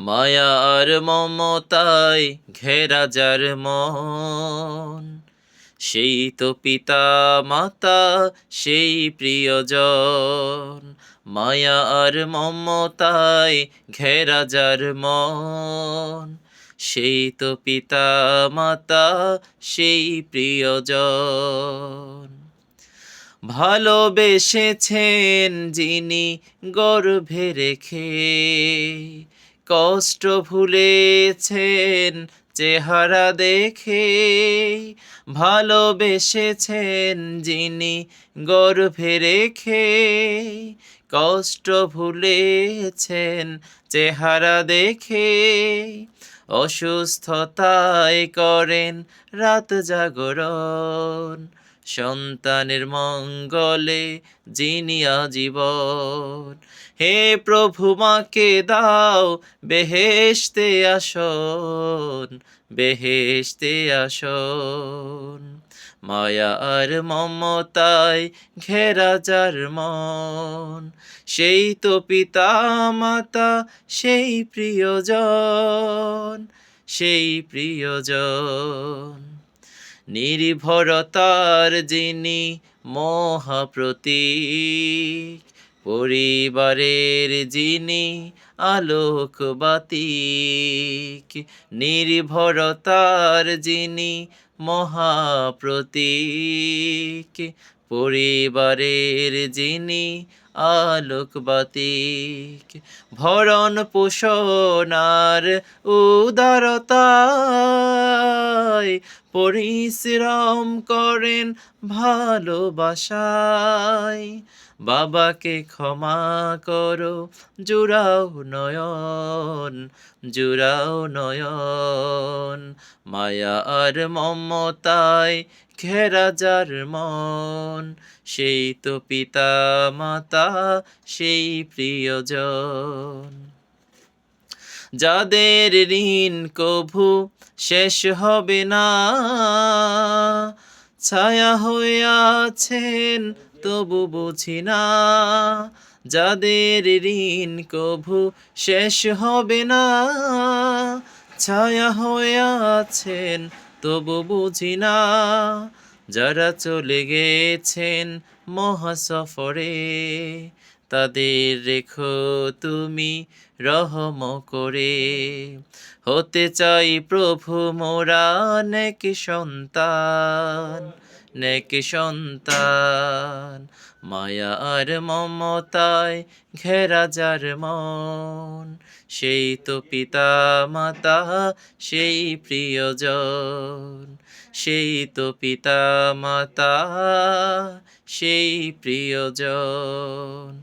মায়া আর মমতায় ঘেরা যার মন, সেই তো পিতা মাতা, সেই প্রিয়জন। মায়া আর মমতায় ঘেরা যার মন, সেই তো পিতা মাতা, সেই প্রিয়জন। ভালোবেসেছেন যিনি গর্ভে রেখে কষ্ট ভুলেছেন, চেহারা দেখে ভালোবেসেছেন যিনি গর্ভে রেখে। কষ্ট ভুলেছেন, চেহারা দেখে অসুস্থতায় করেন রাত জাগরণ। সন্তানের মঙ্গলে যিনি আজীবন। হে প্রভু, মাকে দাও বেহেশতে আসন বেহেশতে আসন। মায়া আর মমতায় ঘেরা যার মন, সেই তো পিতা মাতা সেই প্রিয়জন সেই প্রিয়জন। নির্ভরতার যিনি মহাপ্রতীক, পরিবারের যিনি আলোক বাতিক নির্ভরতার যিনি মহাপ্রতীক, পরিবারের যিনি আলোক বাতিক ভরণ পোষণার উদারতায় পরিশ্রম করেন ভালোবাসায়। বাবাকে ক্ষমা করো, জুড়াও নয়ন জুড়াও নয়ন। মায়া আর মমতায় ঘেরা যার মন, সেই তো পিতা মাতা সেই প্রিয়জন। যাদের ঋণ কভু শেষ হবে না, ছায়া আছেন তবু বুঝি না, যাদের ঋণ কভু শেষ হবে না, ছায়া আছেন তবু বুঝি না, যারা চলে গেছেন মহাসফরে তাদের রেখো তুমি রহম করে। হতে চাই প্রভু মোরা, নেক সন্তান নেক সন্তান। মায়া আর মমতায় ঘেরা যার মন, সেই তো পিতা মাতা সেই প্রিয়জন। সেই তো পিতা মাতা সেই প্রিয়জন।